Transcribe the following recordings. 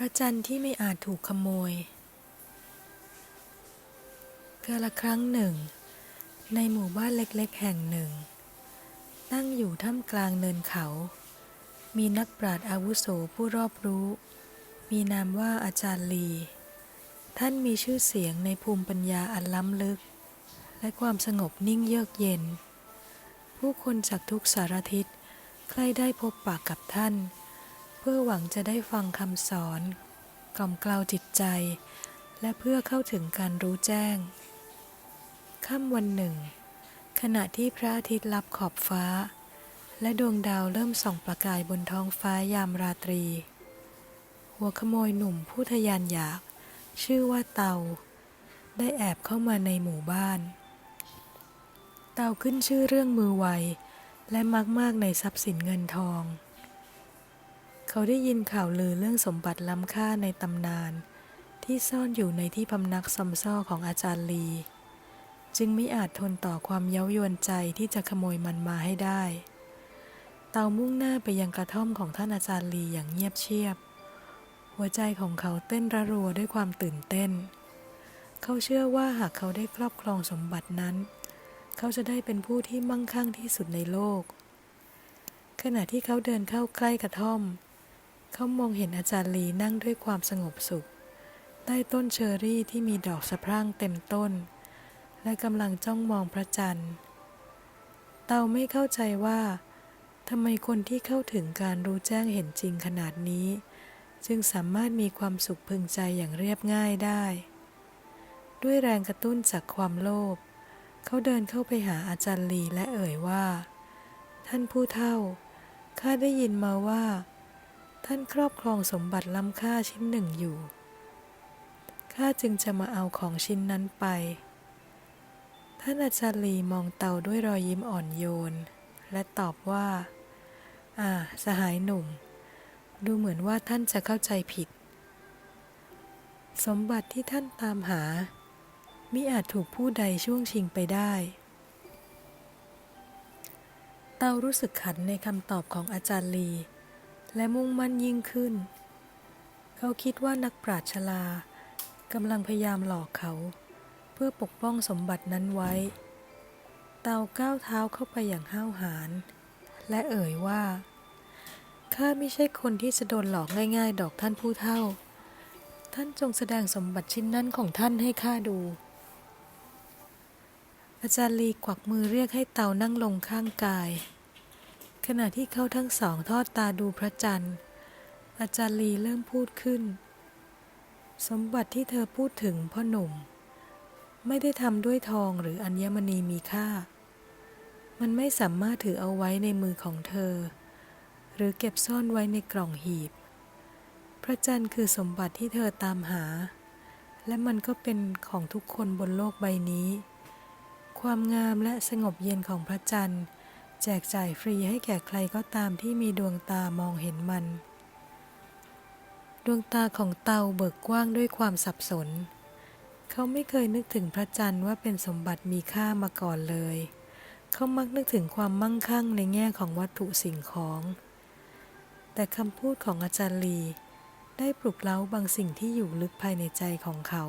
พระจันทร์ที่ไม่อาจถูกขโมยกาละครั้งหนึ่ง ในหมู่บ้านเล็กๆ แห่งหนึ่ง ตั้งอยู่ท่ามกลางเนินเขา มีนักปราชญ์อาวุโสผู้รอบรู้ มีนามว่าอาจารย์ลี ท่านมีชื่อเสียงในภูมิปัญญาอันล้ำลึก และความสงบนิ่งเยือกเย็น ผู้คนจากทุกสารทิศใครได้พบปากกับท่าน พื่อหวังจะได้ฟังคำสอน กล่อมกล่าวจิตใจ และเพื่อเข้าถึงการรู้แจ้ง ค่ำวันหนึ่ง ขณะที่พระอาทิตย์ลับขอบฟ้า และดวงดาวเริ่มส่องประกายบนท้องฟ้ายามราตรี หัวขโมยหนุ่มผู้ทะยานอยาก ชื่อว่าเตา ได้แอบเข้ามาในหมู่บ้าน เตาขึ้นชื่อเรื่องมือไวและมักมากในทรัพย์สินเงินทอง เขาได้ยินข่าวลือเรื่องสมบัติล้ำค่าในตำนาน ที่ซ่อนอยู่ในที่พำนักซอมซ่อของอาจารย์ลี จึงไม่อาจทนต่อความเย้ายวนใจที่จะขโมยมันมาให้ได้ เตามุ่งหน้าไปยังกระท่อมของท่านอาจารย์ลีอย่างเงียบเชียบ หัวใจของเขาเต้นระรัวด้วยความตื่นเต้น เขาเชื่อว่าหากเขาได้ครอบครองสมบัตินั้น เขาจะได้เป็นผู้ที่มั่งคั่งที่สุดในโลก ขณะที่เขาเดินเข้าใกล้กระท่อมเเขามองเห็นอาจารย์ลีนั่งด้วยความสงบสุข ใต้ต้นเชอรี่ที่มีดอกสะพรั่งเต็มต้น และกำลังจ้องมองพระจันทร์ เตาไม่เข้าใจว่าทำไมคนที่เข้าถึงการรู้แจ้งเห็นจริงขนาดนี้ จึงสามารถมีความสุขพึงใจอย่างเรียบง่ายได้ ด้วยแรงกระตุ้นจากความโลภเขาเดินเข้าไปหาอาจารย์ลีและเอ่ยว่า ท่านผู้เฒ่าข้าได้ยินมาว่า ท่านครอบครองสมบัติล้ำค่าชิ้นหนึ่งอยู่ ข้าจึงจะมาเอาของชิ้นนั้นไป ท่านอาจารย์ลีมองเตาด้วยรอยยิ้มอ่อนโยน และตอบว่า อ่า สหายหนุ่ม ดูเหมือนว่าท่านจะเข้าใจผิด สมบัติที่ท่านตามหา มิอาจถูกผู้ใดช่วงชิงไปได้เตารู้สึกขันในคำตอบของอาจารย์ลี และมุ่งมั่นยิ่งขึ้น เขาคิดว่านักปราชญ์ชลากำลังพยายามหลอกเขา เพื่อปกป้องสมบัตินั้นไว้ เตาก้าวเท้าเข้าไปอย่างห้าวหาญและเอ่ยว่าข้าไม่ใช่คนที่จะโดนหลอกง่ายๆ ดอกท่านผู้เฒ่า ท่านจงแสดงสมบัติชิ้นนั้นของท่านให้ข้าดู อาจารย์ลีกวักมือเรียกให้เตานั่งลงข้างกาย ขณะที่เขาทั้งสองทอดตาดูพระจันทร์ อาจารย์ลีเริ่มพูดขึ้น สมบัติที่เธอพูดถึงพ่อหนุ่ม ไม่ได้ทำด้วยทองหรืออัญมณีมีค่า มันไม่สามารถถือเอาไว้ในมือของเธอ หรือเก็บซ่อนไว้ในกล่องหีบ พระจันทร์คือสมบัติที่เธอตามหา และมันก็เป็นของทุกคนบนโลกใบนี้ ความงามและสงบเย็นของพระจันทร์ แจกจ่ายฟรีให้แก่ใครก็ตามที่มีดวงตามองเห็นมัน ดวงตาของเตาเบิกกว้างด้วยความสับสน เขาไม่เคยนึกถึงพระจันทร์ว่าเป็นสมบัติมีค่ามาก่อนเลย เขามักนึกถึงความมั่งคั่งในแง่ของวัตถุสิ่งของ แต่คำพูดของอาจารย์ลีได้ปลุกเร้าบางสิ่งที่อยู่ลึกภายในใจของเขา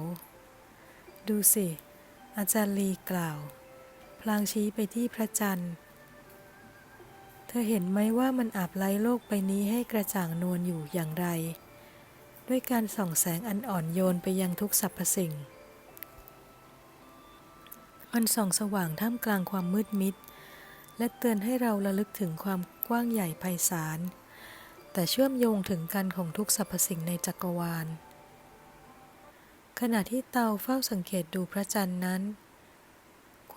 ดูสิ อาจารย์ลีกล่าว พลางชี้ไปที่พระจันทร์ เธอเห็นไหมว่ามันอาบไล้โลกใบนี้ให้กระจ่างนวลอยู่อย่างไร ด้วยการส่องแสงอันอ่อนโยนไปยังทุกสรรพสิ่ง มันส่องสว่างท่ามกลางความมืดมิด และเตือนให้เราระลึกถึงความกว้างใหญ่ไพศาล แต่เชื่อมโยงถึงกันของทุกสรรพสิ่งในจักรวาล ขณะที่เตาเฝ้าสังเกตดูพระจันทร์นั้น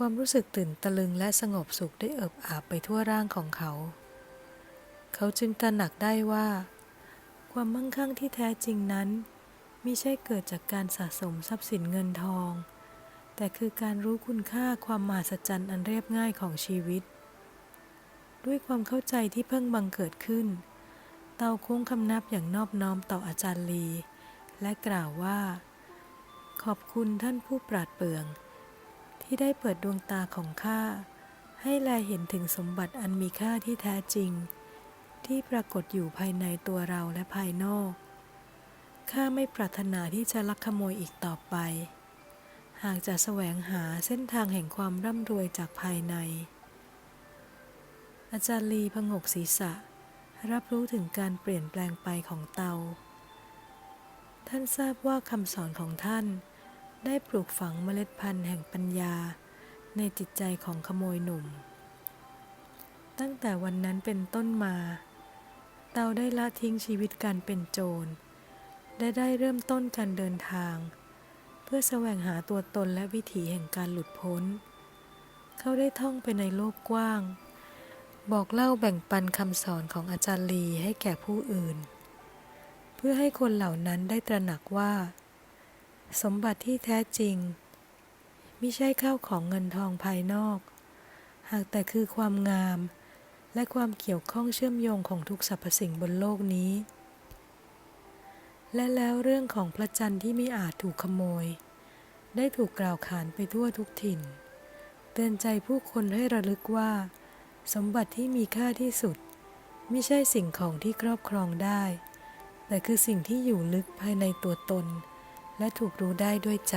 ความรู้สึกตื่นตะลึงและสงบสุขได้เอิบอาบไปทั่วร่างของเขา เขาจึงตระหนักได้ว่า ความมั่งคั่งที่แท้จริงนั้นมิใช่เกิดจากการสะสมทรัพย์สินเงินทอง แต่คือการรู้คุณค่าความมหัศจรรย์อันเรียบง่ายของชีวิต ด้วยความเข้าใจที่เพิ่งบังเกิดขึ้น เตาโค้งคำนับอย่างนอบน้อมต่ออาจารย์ลี และกล่าวว่า ขอบคุณท่านผู้ปราดเปรื่อง ที่ได้เปิดดวงตาของข้าให้แลเห็นถึงสมบัติอันมีค่าที่แท้จริง ที่ปรากฏอยู่ภายในตัวเราและภายนอก ข้าไม่ปรารถนาที่จะลักขโมยอีกต่อไป หากจะแสวงหาเส้นทางแห่งความร่ำรวยจากภายใน อาจารย์ลีพงกศีรษะ รับรู้ถึงการเปลี่ยนแปลงไปของเตา ท่านทราบว่าคำสอนของท่าน ได้ปลูกฝังเมล็ดพันธุ์แห่งปัญญา ในจิตใจของขโมยหนุ่ม ตั้งแต่วันนั้นเป็นต้นมา เตาได้ละทิ้งชีวิตการเป็นโจรและได้เริ่มต้นการเดินทาง เพื่อแสวงหาตัวตนและวิถีแห่งการหลุดพ้น เขาได้ท่องไปในโลกกว้าง บอกเล่าแบ่งปันคำสอนของอาจารย์ลีให้แก่ผู้อื่น เพื่อให้คนเหล่านั้นได้ตระหนักว่า สมบัติที่แท้จริงมิใช่ข้าวของเงินทองภายนอก หากแต่คือความงาม และความเกี่ยวข้องเชื่อมโยงของทุกสรรพสิ่งบนโลกนี้ และแล้วเรื่องของพระจันทร์ที่ไม่อาจถูกขโมย ได้ถูกกล่าวขานไปทั่วทุกถิ่น เตือนใจผู้คนให้ระลึกว่า สมบัติที่มีค่าที่สุดไม่ใช่สิ่งของที่ครอบครองได้ แต่คือสิ่งที่อยู่ลึกภายในตัวตน และถูกรู้ได้ด้วยใจ